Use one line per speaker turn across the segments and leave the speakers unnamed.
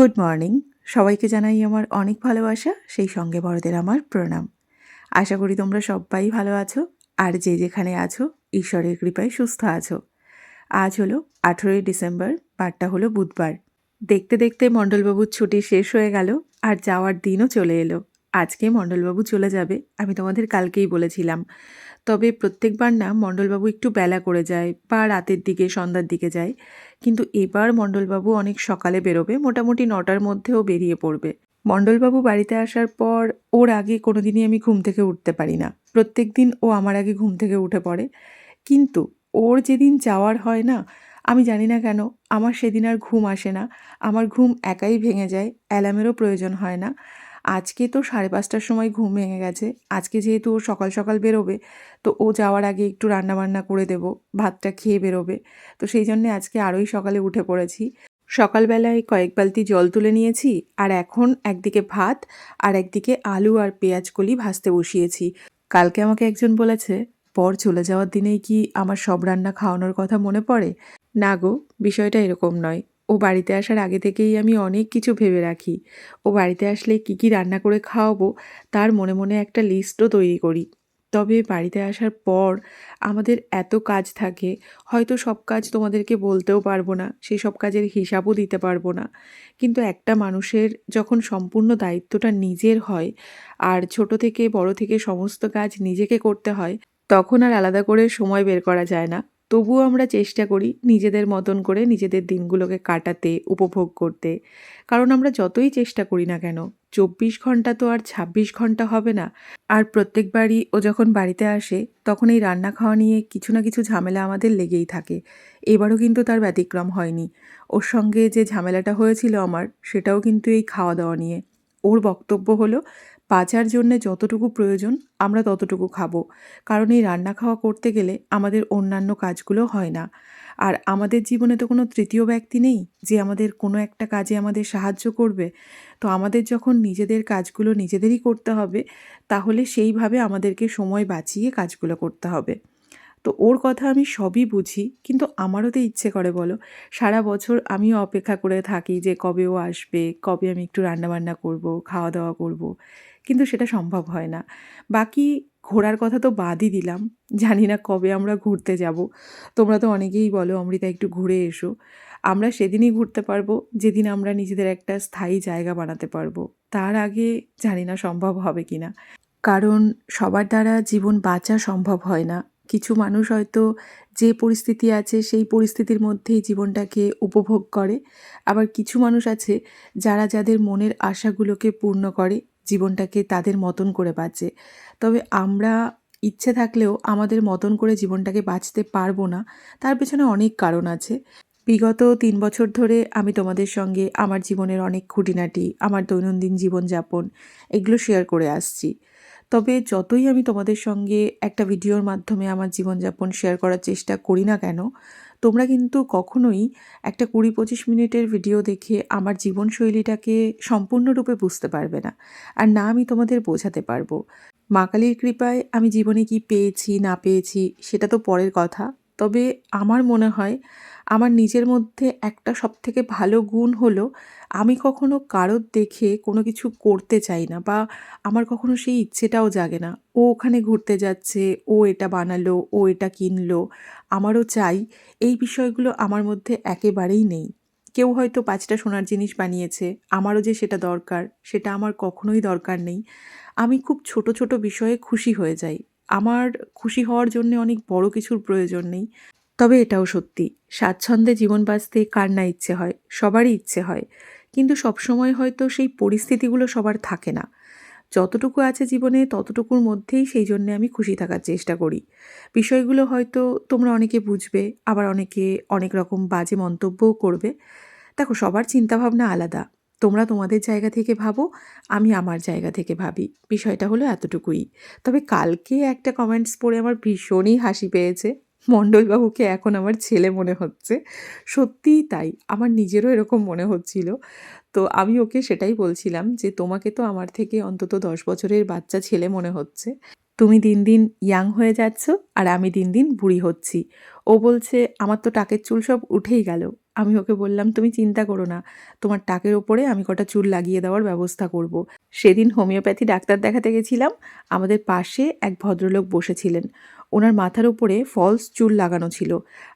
Good morning সবাইকে জানাই আমার অনেক ভালোবাসা, সেই সঙ্গে বড়দের আমার প্রণাম। আশা করি তোমরা সবাই ভালো আছো, আর যে যেখানে আছো, ঈশ্বরের কৃপায় সুস্থ আছো। আজ হলো আঠেরোই ডিসেম্বর, বারটা হলো বুধবার। দেখতে দেখতে মণ্ডলবাবুর ছুটি শেষ হয়ে গেল, আর যাওয়ার দিনও চলে এলো। আজকে মণ্ডলবাবু চলে যাবে, আমি তোমাদের কালকেই বলেছিলাম। তবে প্রত্যেকবার না মণ্ডলবাবু একটু বেলা করে যায় বা রাতের দিকে, সন্ধ্যার দিকে যায়। কিন্তু এবার মণ্ডলবাবু অনেক সকালে বেরোবে, মোটামুটি নটার মধ্যেও বেরিয়ে পড়বে। মণ্ডলবাবু বাড়িতে আসার পর ওর আগে কোনো দিনই আমি ঘুম থেকে উঠতে পারি না। প্রত্যেক দিন ও আমার আগে ঘুম থেকে উঠে পড়ে। কিন্তু ওর যেদিন যাওয়ার হয় না, আমি জানি না কেন, আমার সেদিন আর ঘুম আসে না। আমার ঘুম একাই ভেঙে যায়, অ্যালার্মেরও প্রয়োজন হয় না। আজকে তো সাড়ে পাঁচটার সময় ঘুম ভেঙে গেছে। আজকে যেহেতু ও সকাল সকাল বেরোবে, তো ও যাওয়ার আগে একটু রান্নাবান্না করে দেব, ভাতটা খেয়ে বেরোবে। তো সেই জন্যে আজকে আরোই সকালে উঠে পড়েছি। সকালবেলায় কয়েক বালতি জল তুলে নিয়েছি, আর এখন একদিকে ভাত, আর একদিকে আলু আর পেঁয়াজ কলি ভাজতে বসিয়েছি। কালকে আমাকে একজন বলেছে পর চলে যাওয়ার দিনেই কি আমার সব রান্না খাওয়ানোর কথা মনে পড়ে? না গো, বিষয়টা এরকম নয়। ও বাড়িতে আসার আগে থেকেই আমি অনেক কিছু ভেবে রাখি। ও বাড়িতে আসলে কি কি রান্না করে খাওয়াবো, তার মনে মনে একটা লিস্টও তৈরি করি। তবে বাড়িতে আসার পর আমাদের এত কাজ থাকে, হয়তো সব কাজ তোমাদেরকে বলতেও পারব না সেই সব কাজের হিসাবও দিতে পারব না। কিন্তু একটা মানুষের যখন সম্পূর্ণ দায়িত্বটা নিজের হয়, আর ছোট থেকে বড় থেকে সমস্ত কাজ নিজেকে করতে হয়, তখন আর আলাদা করে সময় বের করা যায় না। তবুও আমরা চেষ্টা করি নিজেদের মতন করে নিজেদের দিনগুলোকে কাটাতে, উপভোগ করতে। কারণ আমরা যতই চেষ্টা করি না কেন, চব্বিশ ঘণ্টা তো আর ছাব্বিশ ঘণ্টা হবে না। আর প্রত্যেকবারই ও যখন বাড়িতে আসে, তখন এই রান্না খাওয়া নিয়ে কিছু না কিছু ঝামেলা আমাদের লেগেই থাকে। এবারও কিন্তু তার ব্যতিক্রম হয়নি। ওর সঙ্গে যে ঝামেলাটা হয়েছিল আমার, সেটাও কিন্তু এই খাওয়া দাওয়া নিয়ে। ওর বক্তব্য হলো বাঁচার জন্য যতটুকু প্রয়োজন, আমরা ততটুকু খাব। কারণ এই রান্না খাওয়া করতে গেলে আমাদের অন্যান্য কাজগুলো হয় না। আর আমাদের জীবনে তো কোনো তৃতীয় ব্যক্তি নেই যে আমাদের কোনো একটা কাজে আমাদের সাহায্য করবে। তো আমাদের যখন নিজেদের কাজগুলো নিজেদেরই করতে হবে, তাহলে সেইভাবে আমাদেরকে সময় বাঁচিয়ে কাজগুলো করতে হবে। তো ওর কথা আমি সবই বুঝি, কিন্তু আমারও তো ইচ্ছে করে বলো। সারা বছর আমিও অপেক্ষা করে থাকি যে কবে ও আসবে, কবে আমি একটু রান্নাবান্না করব খাওয়া দাওয়া করব, কিন্তু সেটা সম্ভব হয় না। বাকি ঘোরার কথা তো বাদই দিলাম, জানি না কবে আমরা ঘুরতে যাব। তোমরা তো অনেকেই বলো অমৃতা একটু ঘুরে এসো। আমরা সেদিনই ঘুরতে পারব, যেদিন আমরা নিজেদের একটা স্থায়ী জায়গা বানাতে পারব। তার আগে জানি না সম্ভব হবে কি না কারণ সবার দ্বারা জীবন বাঁচা সম্ভব হয় না। কিছু মানুষ হয়তো যে পরিস্থিতি আছে, সেই পরিস্থিতির মধ্যেই জীবনটাকে উপভোগ করে। আবার কিছু মানুষ আছে যারা যাদের মনের আশাগুলোকে পূর্ণ করে, জীবনটাকে তাদের মতন করে বাঁচে। তবে আমরা ইচ্ছে থাকলেও আমাদের মতন করে জীবনটাকে বাঁচতে পারব না, তার পেছনে অনেক কারণ আছে। বিগত তিন বছর ধরে আমি তোমাদের সঙ্গে আমার জীবনের অনেক খুঁটিনাটি, আমার দৈনন্দিন জীবনযাপন, এগুলো শেয়ার করে আসছি। তবে যতই আমি তোমাদের সঙ্গে একটা ভিডিওর মাধ্যমে আমার জীবনযাপন শেয়ার করার চেষ্টা করি না কেন, তোমরা কিন্তু কখনোই একটা কুড়ি পঁচিশ মিনিটের ভিডিও দেখে আমার জীবনশৈলীটাকে সম্পূর্ণরূপে বুঝতে পারবে না। আর না আমি তোমাদের বোঝাতে পারব। মা কালীর কৃপায় আমি জীবনে কি পেয়েছি, না পেয়েছি, সেটা তো পরের কথা। তবে আমার মনে হয় আমার নিজের মধ্যে একটা সবথেকে ভালো গুণ হলো, আমি কখনো কারোর দেখে কোনো কিছু করতে চাই না বা আমার কখনো সেই ইচ্ছেটাও জাগে না। ও ওখানে ঘুরতে যাচ্ছে, ও এটা বানালো, ও এটা কিনলো, আমারও চাই। এই বিষয়গুলো আমার মধ্যে একেবারেই নেই। কেউ হয়তো পাঁচটা সোনার জিনিস বানিয়েছে, আমারও যে সেটা দরকার, সেটা আমার কখনোই দরকার নেই। আমি খুব ছোট ছোট বিষয়ে খুশি হয়ে যাই। আমার খুশি হওয়ার জন্য অনেক বড় কিছুর প্রয়োজন নেই। তবে এটাও সত্যি, স্বাচ্ছন্দ্যে জীবন বাঁচতে কার না ইচ্ছে হয়? সবারই ইচ্ছে হয়। কিন্তু সবসময় হয়তো সেই পরিস্থিতিগুলো সবার থাকে না। যতটুকু আছে জীবনে, ততটুকুর মধ্যেই সেই জন্যে আমি খুশি থাকার চেষ্টা করি। বিষয়গুলো হয়তো তোমরা অনেকে বুঝবে, আবার অনেকে অনেক রকম বাজে মন্তব্যও করবে। দেখো, সবার চিন্তাভাবনা আলাদা। তোমরা তোমাদের জায়গা থেকে ভাবো, আমি আমার জায়গা থেকে ভাবি। বিষয়টা হলো এতটুকুই। তবে কালকে একটা কমেন্টস পড়ে আমার ভীষণই হাসি পেয়েছে। মণ্ডলবাবুকে এখন আমার ছেলে মনে হচ্ছে। সত্যিই তাই, আমার নিজেরও এরকম মনে হচ্ছিল। তো আমি ওকে সেটাই বলছিলাম যে, তোমাকে তো আমার থেকে অন্তত দশ বছরের বাচ্চা ছেলে মনে হচ্ছে। তুমি দিন দিন ইয়াং হয়ে যাচ্ছ আর আমি দিন দিন বুড়ি হচ্ছি। ও বলছে, আমার তো টাকের চুল সব উঠেই গেল। আমি ওকে বললাম, তুমি চিন্তা করো না, তোমার টাকের ওপরে আমি কটা চুল লাগিয়ে দেওয়ার ব্যবস্থা করব। সেদিন হোমিওপ্যাথি ডাক্তার দেখাতে গেছিলাম। আমাদের পাশে এক ভদ্রলোক বসেছিলেন। ওনার মাথার উপরে ফলস চুল লাগানো ছিল।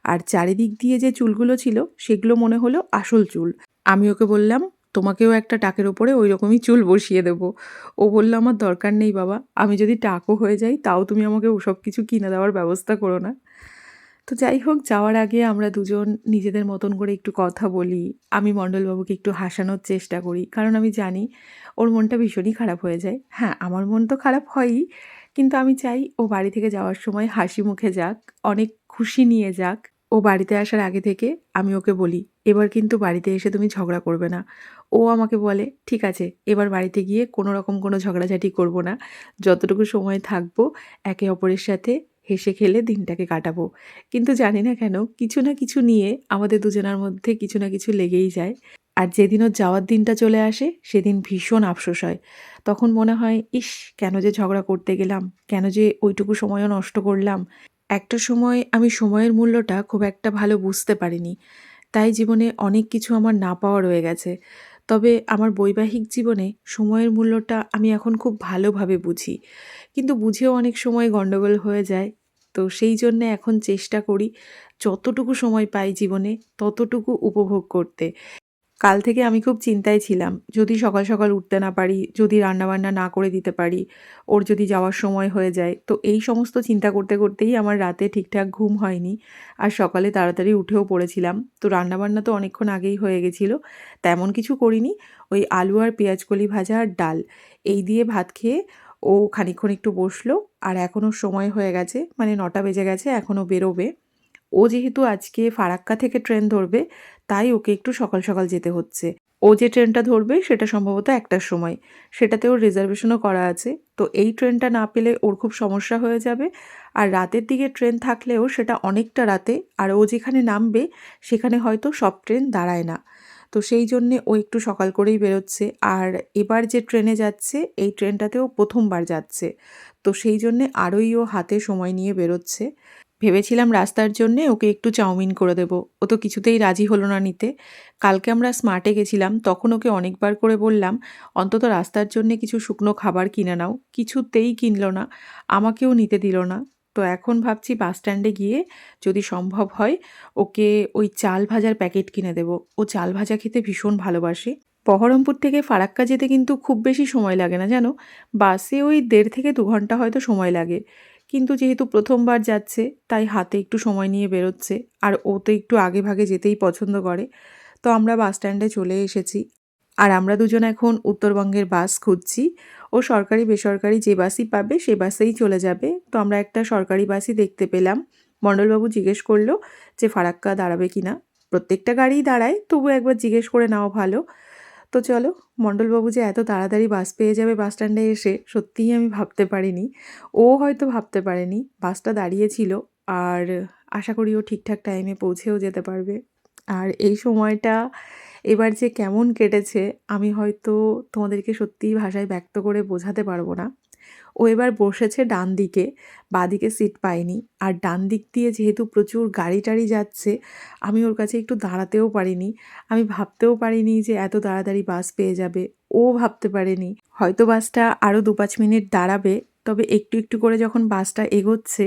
আর চারিদিক দিয়ে যে চুলগুলো ছিল, সেগুলো মনে হলো আসল চুল। আমি ওকে বললাম, তোমাকেও একটা টাকের ওপরে ওই রকমই চুল বসিয়ে দেবো। ও বলল, আমার দরকার নেই বাবা, আমি যদি টাকও হয়ে যাই, তাও তুমি আমাকে ওসব কিছু কিনে দেওয়ার ব্যবস্থা করো না। তো যাই হোক, যাওয়ার আগে আমরা দুজন নিজেদের মতন করে একটু কথা বলি। আমি মণ্ডলবাবুকে একটু হাসানোর চেষ্টা করি, কারণ আমি জানি ওর মনটা ভীষণই খারাপ হয়ে যায়। হ্যাঁ আমার মন তো খারাপ হয়ই কিন্তু আমি চাই ও বাড়ি থেকে যাওয়ার সময় হাসি মুখে যাক, অনেক খুশি নিয়ে যাক। ও বাড়িতে আসার আগে থেকে আমি ওকে বলি, এবার কিন্তু বাড়িতে এসে তুমি ঝগড়া করবে না। ও আমাকে বলে, ঠিক আছে, এবার বাড়িতে গিয়ে কোনো রকম কোনো ঝগড়াঝাটি করব না। যতটুকু সময় থাকব, একে অপরের সাথে হেসে খেলে দিনটাকে কাটাবো। কিন্তু জানি না কেন, কিছু না কিছু নিয়ে আমাদের দুজনের মধ্যে কিছু না কিছু লেগেই যায়। আর যেদিন ওর যাওয়ার দিনটা চলে আসে, সেদিন ভীষণ আফসোস হয়। তখন মনে হয়, ইস, কেন যে ঝগড়া করতে গেলাম? কেন যে ওইটুকু সময়ও নষ্ট করলাম? একটা সময় আমি সময়ের মূল্যটা খুব একটা ভালো বুঝতে পারিনি। তাই জীবনে অনেক কিছু আমার না পাওয়া রয়ে গেছে। তবে আমার বৈবাহিক জীবনে সময়ের মূল্যটা আমি এখন খুব ভালোভাবে বুঝি। কিন্তু বুঝেও অনেক সময় গণ্ডগোল হয়ে যায়। তো সেই জন্যে এখন চেষ্টা করি, যতটুকু সময় পাই জীবনে, ততটুকু উপভোগ করতে। কাল থেকে আমি খুব চিন্তায় ছিলাম, যদি সকাল সকাল উঠতে না পারি, যদি রান্নাবান্না না করে দিতে পারি, ওর যদি যাওয়ার সময় হয়ে যায়, তো এই সমস্ত চিন্তা করতে করতেই আমার রাতে ঠিকঠাক ঘুম হয়নি। আর সকালে তাড়াতাড়ি উঠেও পড়েছিলাম, তো রান্নাবান্না তো অনেকক্ষণ আগেই হয়ে গেছিল, তেমন কিছু করিনি। ওই আলু আর পেঁয়াজকলি ভাজা আর ডাল, এই দিয়ে ভাত খেয়ে ও খানিকক্ষণ একটু বসল, আর এখনও সময় হয়ে গেছে মানে নটা বেজে গেছে, এখনও বেরোবে। ও যেহেতু আজকে ফারাক্কা থেকে ট্রেন ধরবে, তাই ওকে একটু সকাল সকাল যেতে হচ্ছে। ও যে ট্রেনটা ধরবে, সেটা সম্ভবত একটার সময়। সেটাতে ওর রিজার্ভেশনও করা আছে। তো এই ট্রেনটা না পেলে ওর খুব সমস্যা হয়ে যাবে। আর রাতের দিকে ট্রেন থাকলেও সেটা অনেকটা রাতে। আর ও যেখানে নামবে, সেখানে হয়তো সব ট্রেন দাঁড়ায় না। তো সেই জন্যে ও একটু সকাল করেই বেরোচ্ছে। আর এবার যে ট্রেনে যাচ্ছে, এই ট্রেনটাতেও প্রথমবার যাচ্ছে। তো সেই জন্যে আরোই ও হাতে সময় নিয়ে বেরোচ্ছে। ভেবেছিলাম রাস্তার জন্যে ওকে একটু চাউমিন করে দেবো। ও তো কিছুতেই রাজি হলো না নিতে। কালকে আমরা স্মার্টে গেছিলাম, তখন ওকে অনেকবার করে বললাম, অন্তত রাস্তার জন্যে কিছু শুকনো খাবার কিনে নাও। কিছুতেই কিনলো না, আমাকেও নিতে দিল না। তো এখন ভাবছি বাস স্ট্যান্ডে গিয়ে যদি সম্ভব হয়, ওকে ওই চাল ভাজার প্যাকেট কিনে দেবো। ও চাল ভাজা খেতে ভীষণ ভালোবাসে। বহরমপুর থেকে ফারাক্কা যেতে কিন্তু খুব বেশি সময় লাগে না, জানো? বাসে ওই দেড় থেকে দু ঘণ্টা হয়তো সময় লাগে। কিন্তু যেহেতু প্রথমবার যাচ্ছে, তাই হাতে একটু সময় নিয়ে বেরোচ্ছে, আর ও তো একটু আগে ভাগে যেতেই পছন্দ করে। তো আমরা বাস স্ট্যান্ডে চলে এসেছি। আর আমরা দুজন এখন উত্তরবঙ্গের বাস খুঁজছি। ও সরকারি, বেসরকারি যে বাসই পাবে, সে বাসেই চলে যাবে। তো আমরা একটা সরকারি বাসই দেখতে পেলাম। মণ্ডলবাবু জিজ্ঞেস করল যে, ফারাক্কা দাঁড়াবে কি না প্রত্যেকটা গাড়িই দাঁড়ায়, তবু একবার জিজ্ঞেস করে নাও ভালো। তো চলো, মণ্ডলবাবু যে এত তাড়াতাড়ি বাস পেয়ে যাবে বাস স্ট্যান্ডে এসে সত্যিই আমি ভাবতে পারিনি। ও হয়তো ভাবতে পারেনি, বাসটা দাঁড়িয়েছিল আর আশা করি ও ঠিকঠাক টাইমে পৌঁছেও যেতে পারবে। আর এই সময়টা এবার যে কেমন কেটেছে, আমি হয়তো তোমাদেরকে সত্যিই ভাষায় ব্যক্ত করে বোঝাতে পারব না। ও এবার বসেছে ডান দিকে বাদিকে সিট পায়নি। আর ডান দিক দিয়ে যেহেতু প্রচুর গাড়ি টাড়ি যাচ্ছে, আমি ওর কাছে একটু দাঁড়াতেও পারিনি। আমি ভাবতেও পারিনি যে এত তাড়াতাড়ি বাস পেয়ে যাবে। ও ভাবতে পারেনি। হয়তো বাসটা আরও দু পাঁচ মিনিট দাঁড়াবে তবে একটু একটু করে যখন বাসটা এগোচ্ছে,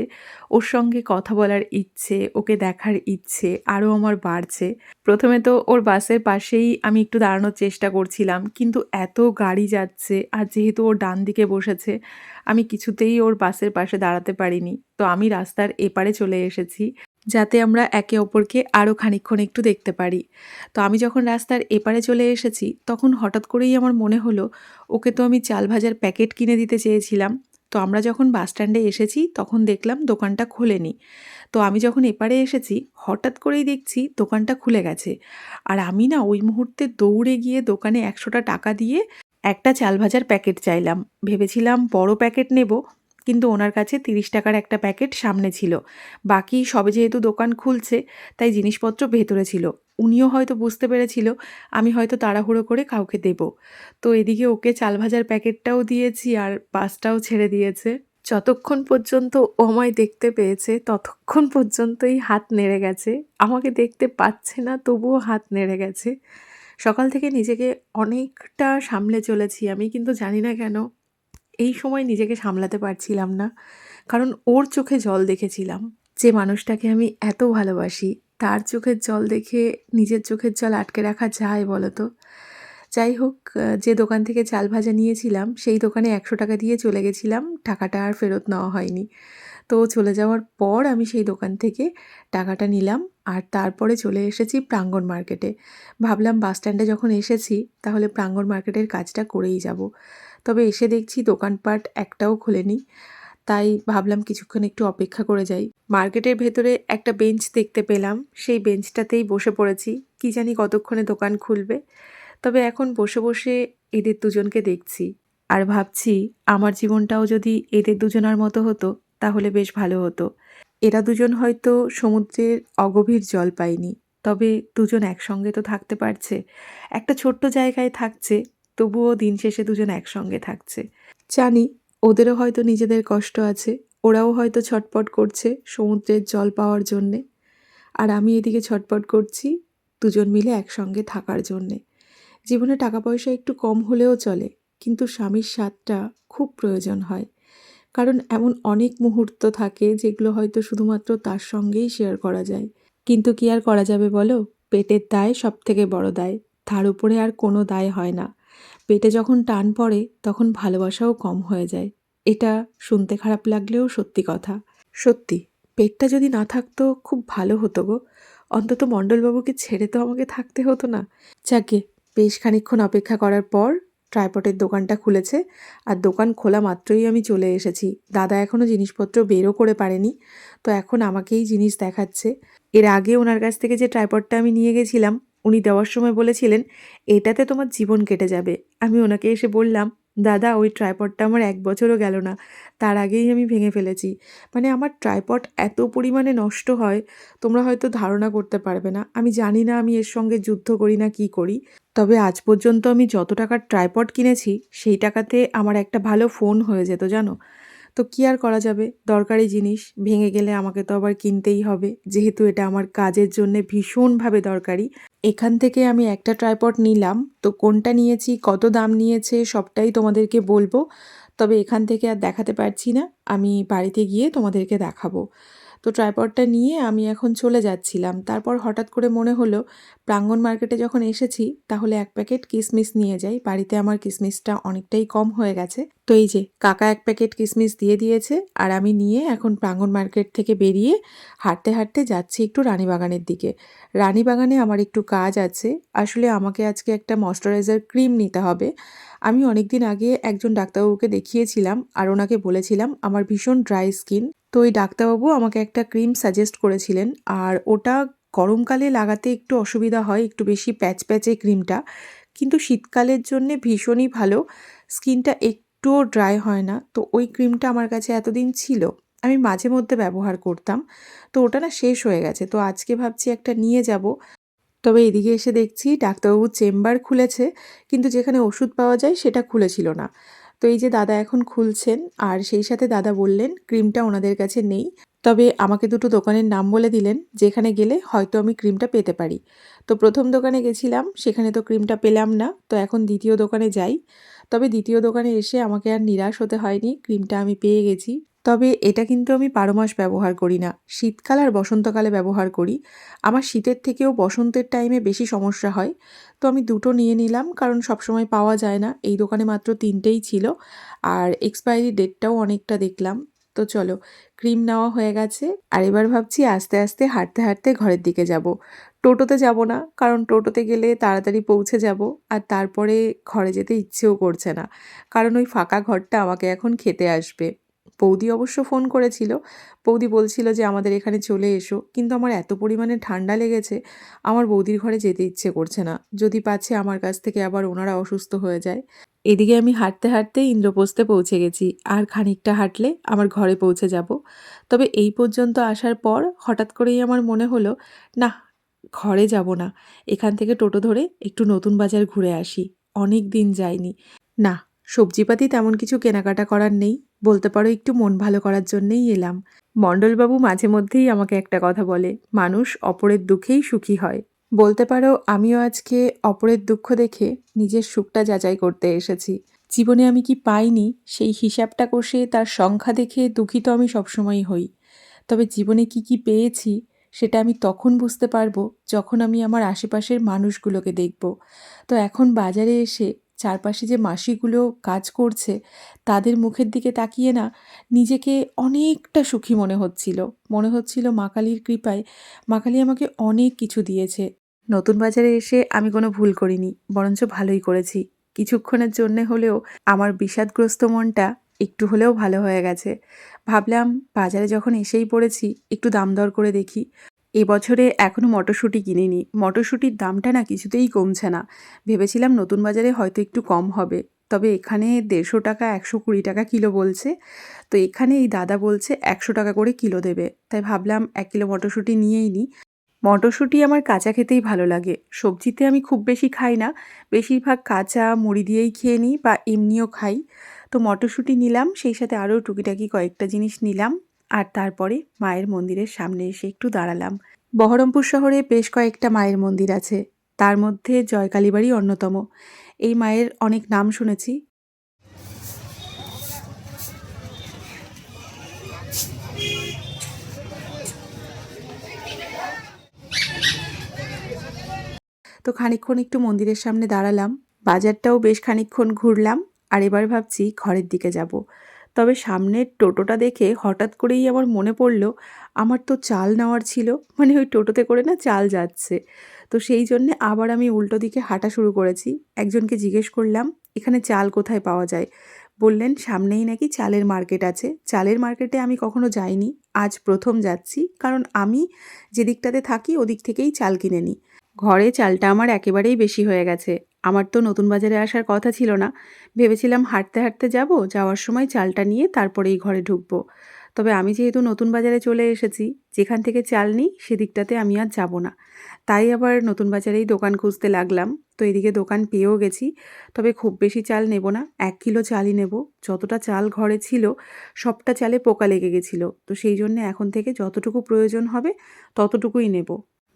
ওর সঙ্গে কথা বলার ইচ্ছে, ওকে দেখার ইচ্ছে আরও আমার বাড়ছে। প্রথমে তো ওর বাসের পাশেই আমি একটু দাঁড়ানোর চেষ্টা করছিলাম, কিন্তু এত গাড়ি যাচ্ছে আর যেহেতু ওর ডান দিকে বসেছে, আমি কিছুতেই ওর বাসের পাশে দাঁড়াতে পারিনি। তো আমি রাস্তার এপারে চলে এসেছি, যাতে আমরা একে অপরকে আরও খানিক্ষণ একটু দেখতে পারি। তো আমি যখন রাস্তার এপারে চলে এসেছি, তখন হঠাৎ করেই আমার মনে হলো, ওকে তো আমি চাল ভাজার প্যাকেট কিনে দিতে চেয়েছিলাম। তো আমরা যখন বাস স্ট্যান্ডে এসেছি, তখন দেখলাম দোকানটা খোলেনি। তো আমি যখন এপারে এসেছি, হঠাৎ করেই দেখছি দোকানটা খুলে গেছে। আর আমি না ওই মুহূর্তে দৌড়ে গিয়ে দোকানে একশোটা টাকা দিয়ে একটা চাল ভাজার প্যাকেট চাইলাম। ভেবেছিলাম বড় প্যাকেট নেব, কিন্তু ওনার কাছে তিরিশ টাকার একটা প্যাকেট সামনে ছিল। বাকি সবে যেহেতু দোকান খুলছে, তাই জিনিসপত্র ভেতরে ছিল। উনিও হয়তো বুঝতে পেরেছিল, আমি হয়তো তাড়াহুড়ো করে কাউকে দেব। তো এদিকে ওকে চাল ভাজার প্যাকেটটাও দিয়েছি আর বাসটাও ছেড়ে দিয়েছে। যতক্ষণ পর্যন্ত ও আমায় দেখতে পেয়েছে, ততক্ষণ পর্যন্তই হাত নেড়ে গেছে। আমাকে দেখতে পাচ্ছে না, তবুও হাত নেড়ে গেছে। সকাল থেকে নিজেকে অনেকটা সামলে চলেছি আমি, কিন্তু জানি না কেন এই সময় নিজেকে সামলাতে পারছিলাম না। কারণ ওর চোখে জল দেখেছিলাম যে মানুষটাকে আমি এত ভালোবাসি। তার চোখের জল দেখে নিজের চোখের জল আটকে রাখা যায় বলো তো যাই হোক যে দোকান থেকে চাল ভাজা নিয়েছিলাম, সেই দোকানে একশো টাকা দিয়ে চলে গেছিলাম। টাকাটা আর ফেরত নেওয়া হয়নি। তো চলে যাওয়ার পর আমি সেই দোকান থেকে টাকাটা নিলাম আর তারপরে চলে এসেছি প্রাঙ্গণ মার্কেটে। ভাবলাম বাস স্ট্যান্ডে যখন এসেছি, তাহলে প্রাঙ্গণ মার্কেটের কাজটা করেই যাব। তবে এসে দেখছি দোকানপাট একটাও খোলেনি। তাই ভাবলাম কিছুক্ষণ একটু অপেক্ষা করে যাই। মার্কেটের ভেতরে একটা বেঞ্চ দেখতে পেলাম। সেই বেঞ্চটাতেই বসে পড়েছি। কি জানি কতক্ষণে দোকান খুলবে। তবে এখন বসে বসে এদের দুজনকে দেখছি। আর ভাবছি, আমার জীবনটাও যদি এদের দুজনার মতো হতো, তাহলে বেশ ভালো হতো। এরা দুজন হয়তো সমুদ্রের অগভীর জল পায়নি। তবে দুজন একসঙ্গে তো থাকতে পারছে। একটা ছোট্ট জায়গায় থাকছে, তবুও দিন শেষে দুজন একসঙ্গে থাকছে। জানি ওদেরও হয়তো নিজেদের কষ্ট আছে, ওরাও হয়তো ছটপট করছে সমুদ্রের জল পাওয়ার জন্যে। আর আমি এদিকে ছটপট করছি দুজন মিলে একসঙ্গে থাকার জন্যে। জীবনে টাকা পয়সা একটু কম হলেও চলে, কিন্তু স্বামীর স্বাদটা খুব প্রয়োজন হয়। কারণ এমন অনেক মুহূর্ত থাকে যেগুলো হয়তো শুধুমাত্র তার সঙ্গেই শেয়ার করা যায়। কিন্তু কি আর করা যাবে বলো? পেটের দায় সব থেকে বড় দায়, তার উপরে আর কোনো দায় হয় না। পেটে যখন টান পড়ে, তখন ভালোবাসাও কম হয়ে যায়। এটা শুনতে খারাপ লাগলেও সত্যি কথা। সত্যি, পেটটা যদি না থাকতো খুব ভালো হতো গো। অন্তত মণ্ডলবাবুকে ছেড়ে তো আমাকে থাকতে হতো না। যাকে, বেশ খানিকক্ষণ অপেক্ষা করার পর ট্রাইপটের দোকানটা খুলেছে আর দোকান খোলা মাত্রই আমি চলে এসেছি। দাদা এখনও জিনিসপত্র বেরও করে পারেনি, তো এখন আমাকেই জিনিস দেখাচ্ছে। এর আগে ওনার কাছ থেকে যে ট্রাইপডটা আমি নিয়ে গেছিলাম, উনি দেওয়ার সময় বলেছিলেন, এটাতে তোমার জীবন কেটে যাবে। আমি ওনাকে এসে বললাম দাদা, ওই ট্রাইপডটা আমার এক বছরও গেল না। তার আগেই আমি ভেঙে ফেলেছি। মানে আমার ট্রাইপড এত পরিমাণে নষ্ট হয়, তোমরা হয়তো ধারণা করতে পারবে না। আমি জানি না আমি এর সঙ্গে যুদ্ধ করি না, কি করি। তবে আজ পর্যন্ত আমি যত টাকার ট্রাইপড কিনেছি, সেই টাকাতে আমার একটা ভালো ফোন হয়ে যেত, জানো? তো কি আর করা যাবে? দরকারি জিনিস। ভেঙে গেলে আমাকে তো আবার কিনতেই হবে। যেহেতু এটা আমার কাজের জন্যে ভীষণভাবে দরকারি। এখান থেকে আমি একটা ট্রাইপড নিলাম। তো কোনটা নিয়েছি, কত দাম নিয়েছে, সবটাই তোমাদেরকে বলব। তবে এখান থেকে আর দেখাতে পারছি না। আমি বাড়িতে গিয়ে তোমাদেরকে দেখাবো। তো ট্রাইপডটা নিয়ে আমি এখন চলে যাচ্ছিলাম। তারপর হঠাৎ করে মনে হলো প্রাঙ্গণ মার্কেটে যখন এসেছি, তাহলে এক প্যাকেট কিসমিস নিয়ে যাই। বাড়িতে আমার কিসমিসটা অনেকটাই কম হয়ে গেছে। তো এই যে, কাকা এক প্যাকেট কিসমিস দিয়ে দিয়েছে আর আমি নিয়ে এখন প্রাঙ্গন মার্কেট থেকে বেরিয়ে হাঁটতে হাঁটতে যাচ্ছি একটু রানীবাগানের দিকে। রানীবাগানে আমার একটু কাজ আছে। আসলে আমাকে আজকে একটা ময়শ্চারাইজার ক্রিম নিতে হবে। আমি অনেক দিন আগে একজন ডাক্তারবাবুকে দেখিয়েছিলাম আর ওনাকে বলেছিলাম, আমার ভীষণ ড্রাই স্কিন। তো ওই ডাক্তারবাবু আমাকে একটা ক্রিম সাজেস্ট করেছিলেন আর ওটা গরমকালে লাগাতে একটু অসুবিধা হয়, একটু বেশি প্যাচ প্যাচে ক্রিমটা। কিন্তু শীতকালের জন্যে ভীষণই ভালো। স্কিনটা একটুও ড্রাই হয় না। তো ওই ক্রিমটা আমার কাছে এতদিন ছিল, আমি মাঝে মধ্যে ব্যবহার করতাম। তো ওটা না শেষ হয়ে গেছে। তো আজকে ভাবছি একটা নিয়ে যাব। তবে এদিকে এসে দেখছি ডাক্তারবাবুর চেম্বার খুলেছে, কিন্তু যেখানে ওষুধ পাওয়া যায় সেটা খুলেছিল না। তো এই যে দাদা এখন খুলছেন, আর সেই সাথে দাদা বললেন, ক্রিমটা ওনাদের কাছে নেই। তবে আমাকে দুটো দোকানের নাম বলে দিলেন, যেখানে গেলে হয়তো আমি ক্রিমটা পেতে পারি। তো প্রথম দোকানে গেছিলাম, সেখানে তো ক্রিমটা পেলাম না, তো এখন দ্বিতীয় দোকানে যাই। তবে দ্বিতীয় দোকানে এসে আমাকে আর নিরাশ হতে হয়নি, ক্রিমটা আমি পেয়ে গেছি। তবে এটা কিন্তু আমি বারো মাস ব্যবহার করি না, শীতকাল আর বসন্তকালে ব্যবহার করি। আমার শীতের থেকেও বসন্তের টাইমে বেশি সমস্যা হয়। তো আমি দুটো নিয়ে নিলাম, কারণ সবসময় পাওয়া যায় না। এই দোকানে মাত্র তিনটেই ছিল, আর এক্সপায়ারি ডেটটাও অনেকটা দেখলাম। তো চলো, ক্রিম নেওয়া হয়ে গেছে। আর এবার ভাবছি আস্তে আস্তে হাঁটতে হাঁটতে ঘরের দিকে যাব। টোটোতে যাব না, কারণ টোটোতে গেলে তাড়াতাড়ি পৌঁছে যাব। আর তারপরে ঘরে যেতে ইচ্ছেও করছে না, কারণ ওই ফাঁকা ঘরটা আমাকে এখন খেতে আসবে। বৌদি অবশ্য ফোন করেছিল। বৌদি বলছিল যে, আমাদের এখানে চলে এসো। কিন্তু আমার এত পরিমাণে ঠান্ডা লেগেছে, আমার বৌদির ঘরে যেতে ইচ্ছে করছে না। যদি পাচ্ছে আমার কাছ থেকে আবার ওনারা অসুস্থ হয়ে যায়। এদিকে আমি হাঁটতে হাঁটতে ইন্দ্রপ্রস্থে পৌঁছে গেছি, আর খানিকটা হাঁটলে আমার ঘরে পৌঁছে যাব। তবে এই পর্যন্ত আসার পর হঠাৎ করেই আমার মনে হলো, না, ঘরে যাব না। এখান থেকে টোটো ধরে একটু নতুন বাজার ঘুরে আসি। অনেক দিন যাইনি না, সবজিপাতি তেমন কিছু কেনাকাটা করার নেই। বলতে পারো একটু মন ভালো করার জন্যেই এলাম। মণ্ডলবাবু মাঝে মধ্যেই আমাকে একটা কথা বলে, মানুষ অপরের দুঃখেই সুখী হয়। বলতে পারো, আমিও আজকে অপরের দুঃখ দেখে নিজের সুখটা যাচাই করতে এসেছি। জীবনে আমি কি পাইনি, সেই হিসাবটা কষে তার সংখ্যা দেখে দুঃখিত আমি সবসময়ই হই। তবে জীবনে কি কি পেয়েছি, সেটা আমি তখন বুঝতে পারব যখন আমি আমার আশেপাশের মানুষগুলোকে দেখব। তো এখন বাজারে এসে চারপাশে যে মাসিগুলো কাজ করছে, তাদের মুখের দিকে তাকিয়ে না নিজেকে অনেকটা সুখী মনে হচ্ছিল। মনে হচ্ছিল, মা কালীর কৃপায়, মা কালী আমাকে অনেক কিছু দিয়েছে। নতুন বাজারে এসে আমি কোনো ভুল করিনি, বরঞ্চ ভালোই করেছি। কিছুক্ষণের জন্যে হলেও আমার বিষাদগ্রস্ত মনটা একটু হলেও ভালো হয়ে গেছে। ভাবলাম, বাজারে যখন এসেই পড়েছি, একটু দাম দর করে দেখি। এবছরে এখনও মটরশুঁটি কিনিনি। মটরশুঁটির দামটা না কিছুতেই কমছে না। ভেবেছিলাম নতুন বাজারে হয়তো একটু কম হবে। তবে এখানে দেড়শো টাকা, একশো কুড়ি টাকা কিলো বলছে। তো এখানে এই দাদা বলছে একশো টাকা করে কিলো দেবে। তাই ভাবলাম এক কিলো মটরশুঁটি নিয়েই নিই মটরশুঁটি আমার কাঁচা খেতেই ভালো লাগে। সবজিতে আমি খুব বেশি খাই না। বেশিরভাগ কাঁচা মুড়ি দিয়েই খেয়ে নিই বা এমনিও খাই। তো মটরশুঁটি নিলাম, সেই সাথে আরও টুকিটাকি কয়েকটা জিনিস নিলাম। আর তারপরে মায়ের মন্দিরের সামনে এসে একটু দাঁড়ালাম। বহরমপুর শহরে বেশ কয়েকটা মায়ের মন্দির আছে। তার মধ্যে জয়কালীবাড়ি অন্যতম। এই মায়ের অনেক নাম শুনেছি। তো খানিকক্ষণ একটু মন্দিরের সামনে দাঁড়ালাম। বাজারটাও বেশ খানিকক্ষণ ঘুরলাম আর এবার ভাবছি ঘরের দিকে যাব। তবে সামনের টোটোটা দেখে হঠাৎ করেই আমার মনে পড়ল, আমার তো চাল নেওয়ার ছিল। মানে ওই টোটোতে করে না চাল যাচ্ছে। তো সেই জন্যে আবার আমি উল্টো দিকে হাঁটা শুরু করেছি। একজনকে জিজ্ঞেস করলাম, এখানে চাল কোথায় পাওয়া যায়? বললেন, সামনেই নাকি চালের মার্কেট আছে। চালের মার্কেটে আমি কখনো যাইনি। আজ প্রথম যাচ্ছি, কারণ আমি যে দিকটাতে থাকি, ওদিক থেকেই চাল কিনে নিই। ঘরে চালটা আমার একেবারেই বেশি হয়ে গেছে। আমার তো নতুন বাজারে আসার কথা ছিল না। ভেবেছিলাম হাঁটতে হাঁটতে যাব, যাওয়ার সময় চালটা নিয়ে তারপরেই ঘরে ঢুকবো। তবে আমি যেহেতু নতুন বাজারে চলে এসেছি, যেখান থেকে চাল নিই, সেদিকটাতে আমি আর যাব না। তাই আবার নতুন বাজারেই দোকান খুঁজতে লাগলাম। তো এদিকে দোকান পেয়েও গেছি। তবে খুব বেশি চাল নেব না, এক কিলো চালই নেব। যতটা চাল ঘরে ছিল, সবটা চালে পোকা লেগে গেছিল। তো সেই জন্য এখন থেকে যতটুকু প্রয়োজন হবে, ততটুকুই নেব।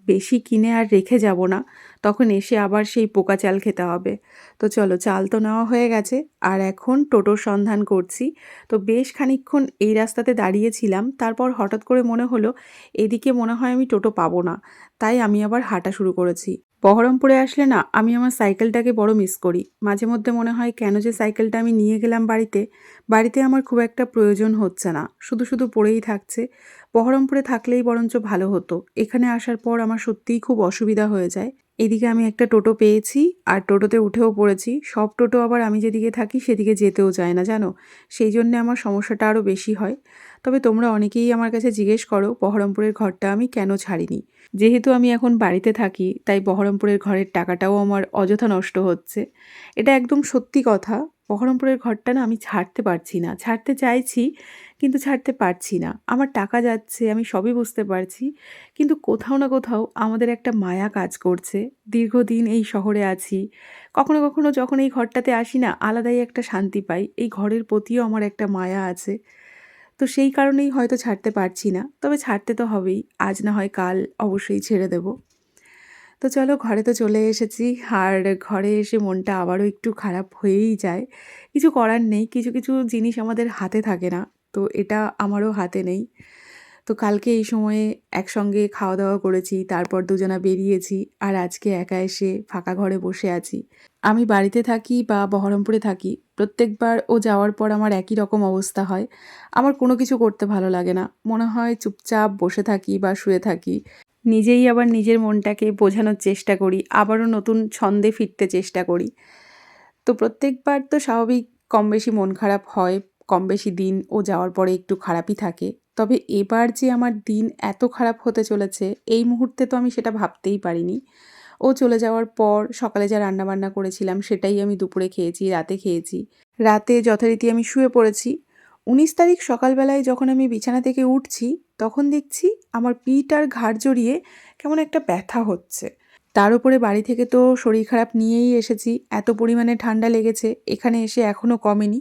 বেশি কিনে আর রেখে যাব না। তখন এসে আবার সেই পোকা চাল খেতে হবে। তো চলো, চাল তো নেওয়া হয়ে গেছে। আর এখন টোটোর সন্ধান করছি। তো বেশ খানিকক্ষণ এই রাস্তাতে দাঁড়িয়েছিলাম। তারপর হঠাৎ করে মনে হলো, এদিকে মনে হয় আমি টোটো পাবো না। তাই আমি আবার হাঁটা শুরু করেছি। বহরমপুরে আসলে না, আমি আমার সাইকেলটাকে বড় মিস করি। মাঝে মধ্যে মনে হয়, কেন যে সাইকেলটা আমি নিয়ে গেলাম বাড়িতে? বাড়িতে আমার খুব একটা প্রয়োজন হচ্ছে না। শুধু শুধু পড়েই থাকছে। বহরমপুরে থাকলেই বরঞ্চ ভালো হতো। এখানে আসার পর আমার সত্যিই খুব অসুবিধা হয়ে যায়। এদিকে আমি একটা টোটো পেয়েছি আর টোটোতে উঠেও পড়েছি। সব টোটো আবার আমি যেদিকে থাকি, সেদিকে যেতেও চায় না, জানো? সেই জন্যে আমার সমস্যাটা আরও বেশি হয়। তবে তোমরা অনেকেই আমার কাছে জিজ্ঞেস করো, বহরমপুরের ঘরটা আমি কেন ছাড়িনি? যেহেতু আমি এখন বাড়িতে থাকি, তাই বহরমপুরের ঘরের টাকাটাও আমার অযথা নষ্ট হচ্ছে। এটা একদম সত্যি কথা, বহরমপুরের ঘরটা না আমি ছাড়তে পারছি না। ছাড়তে চাইছি, কিন্তু ছাড়তে পারছি না। আমার টাকা যাচ্ছে, আমি সবই বুঝতে পারছি, কিন্তু কোথাও না কোথাও আমাদের একটা মায়া কাজ করছে। দীর্ঘদিন এই শহরে আছি। কখনো কখনো যখন এই ঘরটাতে আসি না, আলাদাই একটা শান্তি পাই। এই ঘরের প্রতিও আমার একটা মায়া আছে। তো সেই কারণেই হয়তো ছাড়তে পারছি না। তবে ছাড়তে তো হবেই। আজ না হয় কাল অবশ্যই ছেড়ে দেব। তো চলো ঘরে তো চলে এসেছি। আর ঘরে এসে মনটা আবারও একটু খারাপ হয়েই যায়। কিছু করার নেই। কিছু কিছু জিনিস আমাদের হাতে থাকে না। তো এটা আমারও হাতে নেই। তো কালকে এই সময়ে একসঙ্গে খাওয়া দাওয়া করেছি। তারপর দুজনা বেরিয়েছি। আর আজকে একা এসে ফাঁকা ঘরে বসে আছি। আমি বাড়িতে থাকি বা বহরমপুরে থাকি, প্রত্যেকবার ও যাওয়ার পর আমার একই রকম অবস্থা হয়। আমার কোনো কিছু করতে ভালো লাগে না। মনে হয় চুপচাপ বসে থাকি বা শুয়ে থাকি। নিজেই আবার নিজের মনটাকে বোঝানোর চেষ্টা করি, আবারও নতুন ছন্দে ফিরতে চেষ্টা করি। তো প্রত্যেকবার তো স্বাভাবিক কম বেশি মন খারাপ হয়, কম বেশি দিন ও যাওয়ার পরে একটু খারাপই থাকে। তবে এবার যে আমার দিন এত খারাপ হতে চলেছে, এই মুহূর্তে তো আমি সেটা ভাবতেই পারিনি। ও চলে যাওয়ার পর সকালে যা রান্নাবান্না করেছিলাম সেটাই আমি দুপুরে খেয়েছি, রাতে খেয়েছি। রাতে যথারীতি আমি শুয়ে পড়েছি। উনিশ তারিখ সকালবেলায় যখন আমি বিছানা থেকে উঠছি, তখন দেখছি আমার পিঠ আর ঘাড় জড়িয়ে কেমন একটা ব্যথা হচ্ছে। তার উপরে বাড়ি থেকে তো শরীর খারাপ নিয়েই এসেছি, এত পরিমাণে ঠান্ডা লেগেছে, এখানে এসে এখনও কমেনি।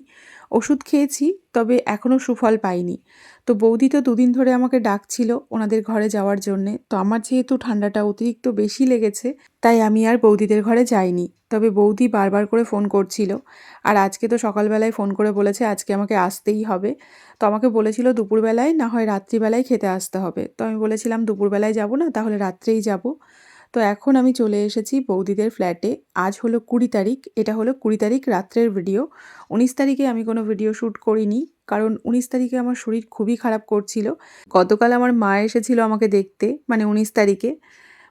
ওষুধ খেয়েছি, তবে এখনও সুফল পাইনি। তো বৌদি তো দুদিন ধরে আমাকে ডাকছিল ওনাদের ঘরে যাওয়ার জন্যে। তো আমার যেহেতু ঠান্ডাটা অতিরিক্ত বেশি লেগেছে, তাই আমি আর বৌদিদের ঘরে যাইনি। তবে বৌদি বারবার করে ফোন করছিল, আর আজকে তো সকালবেলায় ফোন করে বলেছে আজকে আমাকে আসতেই হবে। তো আমাকে বলেছিল দুপুরবেলায়, না হয় রাত্রিবেলায় খেতে আসতে হবে। তো আমি বলেছিলাম, দুপুরবেলায় যাব না, তাহলে রাত্রেই যাব। তো এখন আমি চলে এসেছি বৌদিদের ফ্ল্যাটে আজ হলো কুড়ি তারিখ, এটা হলো কুড়ি তারিখ রাত্রের ভিডিও উনিশ তারিখে আমি কোনো ভিডিও শ্যুট করিনি, কারণ উনিশ তারিখে আমার শরীর খুবই খারাপ করছিল। গতকাল আমার মা এসেছিল আমাকে দেখতে মানে উনিশ তারিখে।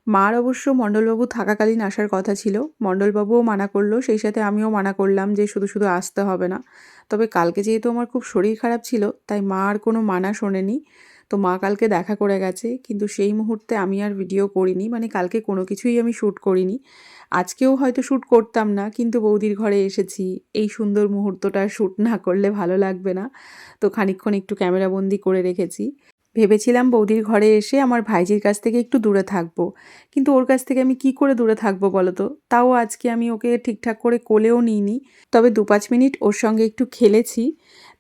মার অবশ্য মণ্ডলবাবু থাকাকালীন আসার কথা ছিল, মণ্ডলবাবুও মানা করল, সেই সাথে আমিও মানা করলাম যে শুধু শুধু আসতে হবে না। তবে কালকে যেহেতু আমার খুব শরীর খারাপ ছিল, তাই মা আর কোনো মানা শোনেনি। তো মা কালকে দেখা করে গেছে, কিন্তু সেই মুহূর্তে আমি আর ভিডিও করিনি মানে কালকে কোনো কিছুই আমি শ্যুট করিনি। আজকেও হয়তো শ্যুট করতাম না, কিন্তু বৌদির ঘরে এসেছি, এই সুন্দর মুহূর্তটা শ্যুট না করলে ভালো লাগবে না। তো খানিক্ষণ একটু ক্যামেরাবন্দি করে রেখেছি। ভেবেছিলাম বৌদির ঘরে এসে আমার ভাইজির কাছ থেকে একটু দূরে থাকব। কিন্তু ওর কাছ থেকে আমি কি করে দূরে থাকব বলো তো তাও আজকে আমি ওকে ঠিকঠাক করে কোলেও নিইনি। তবে দু পাঁচ মিনিট ওর সঙ্গে একটু খেলেছি।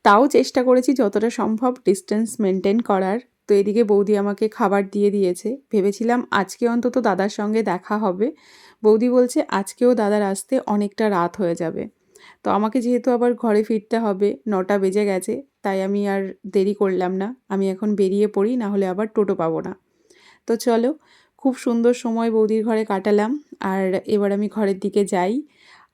তাও চেষ্টা করেছি যতটা সম্ভব ডিস্টেন্স মেনটেন করার। তো এদিকে বৌদি আমাকে খাবার দিয়ে দিয়েছে। ভেবেছিলাম আজকে অন্তত দাদার সঙ্গে দেখা হবে। বৌদি বলছে, আজকেও দাদার আসতে অনেকটা রাত হয়ে যাবে। তো আমাকে যেহেতু আবার ঘরে ফিরতে হবে, নটা বেজে গেছে, তাই আমি আর দেরি করলাম না। আমি এখন বেরিয়ে পড়ি, না হলে আবার টোটো পাবো না। তো চলো, খুব সুন্দর সময় বৌদির ঘরে কাটালাম, আর এবার আমি ঘরের দিকে যাই।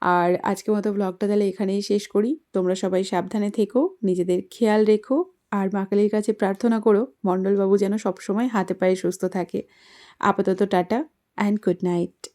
আর আজকে মতো ব্লগটা তাহলে এখানেই শেষ করি। তোমরা সবাই সাবধানে থেকো, নিজেদের খেয়াল রেখো, আর মাকালির কাছে প্রার্থনা করো, মণ্ডলবাবু যেন সবসময় হাতে পায়ে সুস্থ থাকে। আপাতত টাটা অ্যান্ড গুড নাইট